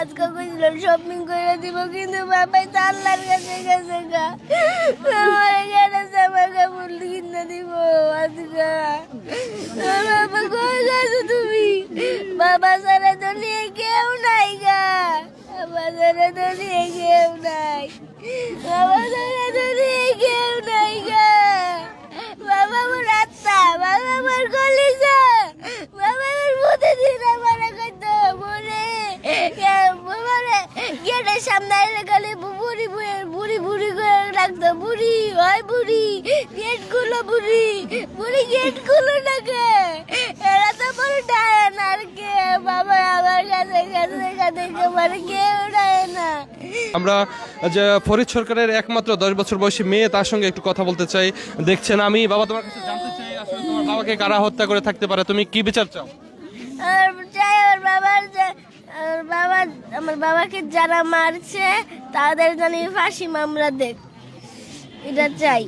আজকে কইছিল শপিং করে দিব, কিন্তু বাবাই তো আল্লাহর কাছে গেছে গা। আমার এখানে জামা কাপড় কিনে দিব, আজকে। বাবা কই গেছো তুমি? বাবা সারা তো নিয়ে কেউ নাই গা। বাবা সারা তো নিয়ে কেউ নাই। বাবা সারা তো নিয়ে কেউ নাই গা বাবা আমার আত্মা বাবা আমার কলিজা বাবা আমার প্রতিদিন আমার কইতো বলে বাবারে গেটের সামনে এলে গেলে বুড়ি বুড়ি বুড়ি বুড়ি করে রাখতো বুড়ি হয় বুড়ি গেটগুলো বুড়ি। বুড়ি গেটগুলো নাকে এরা তো বড় ডায় না আর কে? বাবা আমার কাছে কাছে কাছে মানে কেউ ডায় না। আমরা যে ফরিদ সরকারের একমাত্র দশ বছর বয়সী মেয়ে তার সঙ্গে একটু কথা বলতে চাই। দেখছেন আমি বাবা তোমার কাছে জানতে চাই আসলে তোমার বাবাকে কারা হত্যা করে থাকতে পারে? তুমি কি বিচার চাও? চাই আমার বাবার আমার বাবা আমার বাবাকে যারা মারছে তাদের জানি ফাঁসি মামলা দেখ। এটা চাই।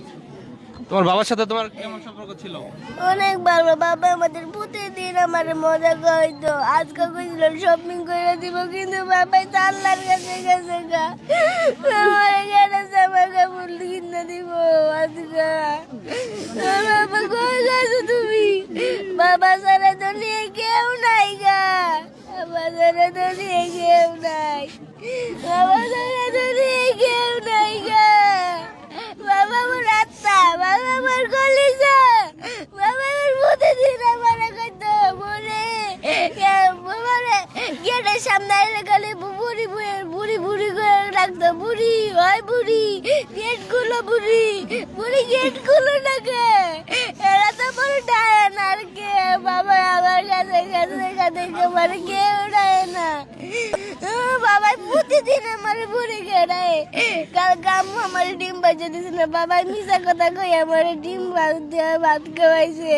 তোমার বাবার সাথে তোমার কেমন সম্পর্ক ছিল? অনেক ভালো। বাবা আমাদের প্রতিদিন আমার মজা খাইতো। আজকে কইছিল শপিং করে দিব কিন্তু বাবাই আল্লাহর কাছে গেছে গা। আমার এখানে জামা কাপড় কিনে দিব আজকে। বাবা কই গেছো তুমি? বাবা সারা তো নিয়ে কেউ নাই গা। সারা তো নিয়ে কেউ নাই সারা তো নিয়ে কেউ নাই বাবা আমার আত্মা বাবা আমার কলিজা বাবা আমার প্রতিদিন আমার কইতো বলে গেটের সামনে এলে গেলে বুড়ি বুড়ি বুড়ি করে রাখতো বুড়ি হয় বুড়ি গেটগুলো বুড়ি বুড়ি গেটগুলো নাকে এরা তো বড় ডায় না আর কে বাবা আমার কাছে কাছে কাছে মানে কেউ ডায় না আহ, বাবা প্রতিদিন আমার বুড়ি খেড়ায় কাল কাম আমার ডিম বাজে দিছে না বাবা মিশা কথা কই আমার ডিম ভাত দিয়ে ভাত খাওয়াইছে।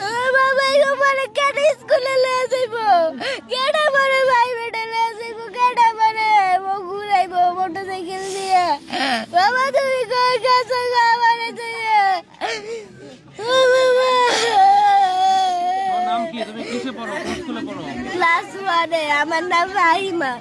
আহ, বাবা আমার কেন স্কুলে লয়ে যাইব? কেন আমার ভাই বেটা লয়ে যাইব? কেন মানে ও ঘুরাইব মোটরসাইকেল দিয়ে? বাবা তুমি কই গেছো গো আমারে দিয়ে ও বাবা নাম কি তুমি কিসে পড়ো কোন স্কুলে পড়ো ক্লাস ওয়ানে আমার নাম রাহিমা।